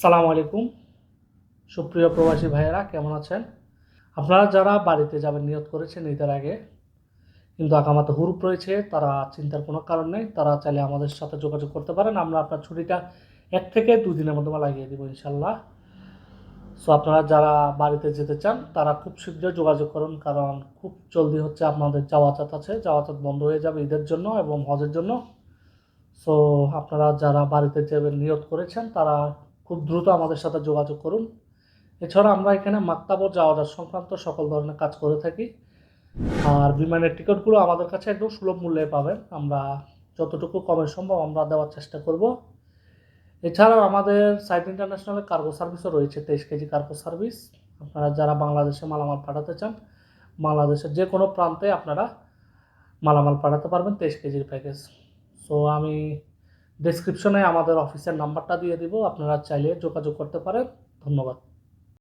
সালাম আলাইকুম সুপ্রিয় প্রবাসী ভাইয়েরা, কেমন আছেন? আপনারা যারা বাড়িতে যাবেন, নিয়ত করেছেন ঈদের আগে, কিন্তু আকামাতে হুরুপ রয়েছে, তারা চিন্তার কোনো কারণ নেই। তারা চাইলে আমাদের সাথে যোগাযোগ করতে পারেন। আমরা আপনার ছুটিটা এক থেকে দুই দিনের মধ্যে লাগিয়ে দেবো ইনশাল্লাহ সো আপনারা যারা বাড়িতে যেতে চান, তারা খুব শীঘ্রই যোগাযোগ করুন, কারণ খুব জলদি হচ্ছে আপনাদের যাওয়াচাত আছে। যাওয়াচাত বন্ধ হয়ে যাবে ঈদের জন্য এবং হজের জন্য। সো আপনারা যারা বাড়িতে যাবেন, নিয়ত করেছেন, তারা খুব দ্রুত আমাদের সাথে যোগাযোগ করুন। এছাড়া আমরা এখানে মাক্তাবর যাওয়া যাওয়া সংক্রান্ত সকল ধরনের কাজ করে থাকি। আর বিমানের টিকিটগুলো আমাদের কাছে একদম সুলভ মূল্যে পাবেন। আমরা যতটুকু কমে সম্ভব আমরা দেওয়ার চেষ্টা করব। এছাড়াও আমাদের সাইড ইন্টারন্যাশনালের কার্গো সার্ভিসও রয়েছে, তেইশ কেজি কার্গো সার্ভিস। আপনারা যারা বাংলাদেশে মালামাল পাঠাতে চান, বাংলাদেশের যে কোনো প্রান্তে আপনারা মালামাল পাঠাতে পারবেন তেইশ কেজির প্যাকেজ সো আমি ডেসক্রিপশনে আমাদের অফিসের নাম্বারটা দিয়ে দিব আপনারা চাইলে যোগাযোগ করতে পারেন। ধন্যবাদ।